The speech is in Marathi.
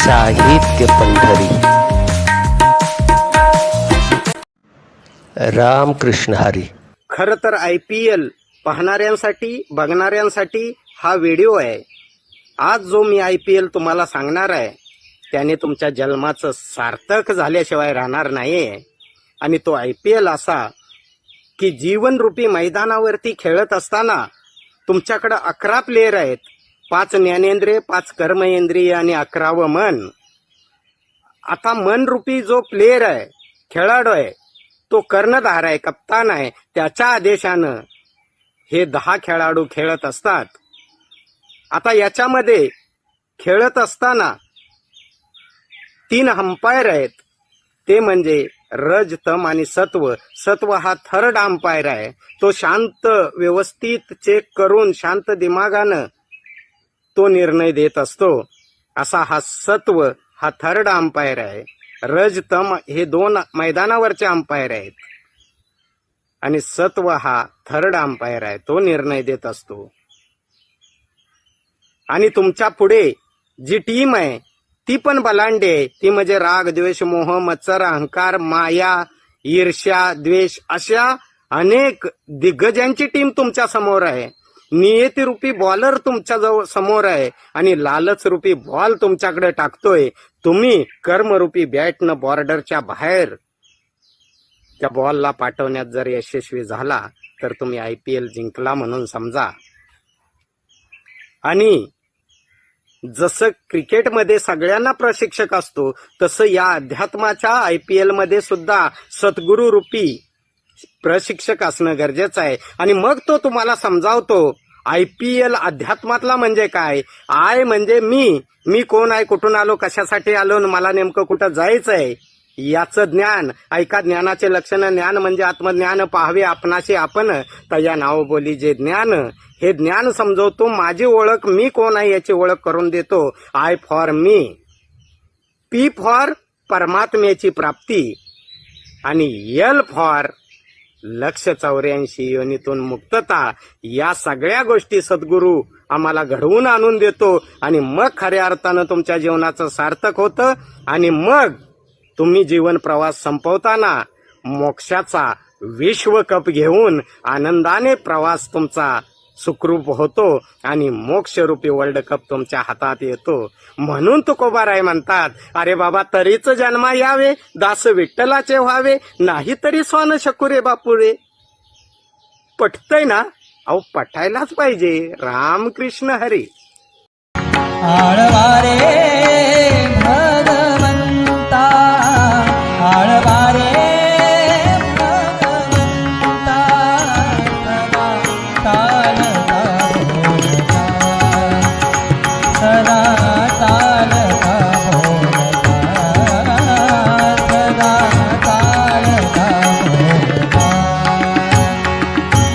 साहित्य पंढरी. रामकृष्ण हरी. खरं तर आय पी एल पाहणाऱ्यांसाठी बघणाऱ्यांसाठी हा व्हिडिओ आहे. आज जो मी आय पी एल तुम्हाला सांगणार आहे त्याने तुमच्या जन्माचं सार्थक झाल्याशिवाय राहणार नाही आणि तो आय पी एल असा की जीवनरूपी मैदानावरती खेळत असताना तुमच्याकडं अकरा प्लेयर आहेत. पाच ज्ञानेंद्रिय पाच कर्मेंद्रिय आणि अकरावं मन. आता मनरूपी जो प्लेयर आहे खेळाडू आहे तो कर्णधार आहे कप्तान आहे त्याच्या आदेशानं हे दहा खेळाडू खेळत असतात. आता याच्यामध्ये खेळत असताना तीन अंपायर आहेत. ते म्हणजे रज तम आणि सत्व. सत्व हा थर्ड अंपायर आहे. तो शांत व्यवस्थित चेक करून शांत दिमागानं तो निर्णय देत असतो. असा हा सत्व हा थर्ड अंपायर आहे. रज तम हे दोन मैदानावरचे अंपायर आहेत. आणि सत्व हा थर्ड अंपायर आहे. तो निर्णय देत असतो. आणि तुमच्यापुढे जी टीम आहे ती पण बलांडी आहे. ती म्हणजे राग द्वेष मोह मत्सर अहंकार माया ईर्ष्या द्वेष अशा अनेक दिग्गजांची टीम तुमच्यासमोर आहे. नियती रूपी बॉलर तुमच्या जवळ समोर आहे आणि लालच रूपी बॉल तुमच्याकडे टाकतोय. तुम्ही कर्मरूपी बॅटनं बॉर्डरच्या बाहेर त्या बॉलला पाठवण्यात जर यशस्वी झाला तर तुम्ही आय पी एल जिंकला म्हणून समजा. आणि जसं क्रिकेटमध्ये सगळ्यांना प्रशिक्षक असतो तसं या अध्यात्माच्या आय पी एलमध्ये सुद्धा सद्गुरू रूपी प्रशिक्षक असणं गरजेचं आहे. आणि मग तो तुम्हाला समजावतो आय पी एल अध्यात्मातला म्हणजे काय? आय म्हणजे मी. मी कोण आहे? कुठून आलो? कशासाठी आलो? आणि मला नेमकं कुठं जायचं आहे? याचं ज्ञान ऐका ज्ञानाचे लक्षण ज्ञान म्हणजे आत्मज्ञान पाहावे आपणाशी आपण. तया नाव बोली जे ज्ञान हे ज्ञान समजवतो. माझी ओळख मी कोण आहे याची ओळख करून देतो. आय फॉर मी. पी फॉर परमात्म्याची प्राप्ती. आणि यल फॉर लक्ष चौऱ्याऐंशी योनीतून मुक्तता या सगळ्या गोष्टी सद्गुरू आम्हाला घडवून आणून देतो आणि मग खऱ्या अर्थानं तुमच्या जीवनाचं सार्थक होतं आणि मग तुम्ही जीवन प्रवास संपवताना मोक्षाचा विश्वकप घेऊन आनंदाने प्रवास तुमचा सुखरूप होतो आणि मोक्षरूपी वर्ल्ड कप तुमच्या हातात येतो. म्हणून तुकोबाराय म्हणतात अरे बाबा तरीच जन्मा यावे दास विठ्ठलाचे व्हावे नाही तरी स्वान शकुरे बापुरे. पटतय ना? अहो पटायलाच पाहिजे. रामकृष्ण हरी. आळवारे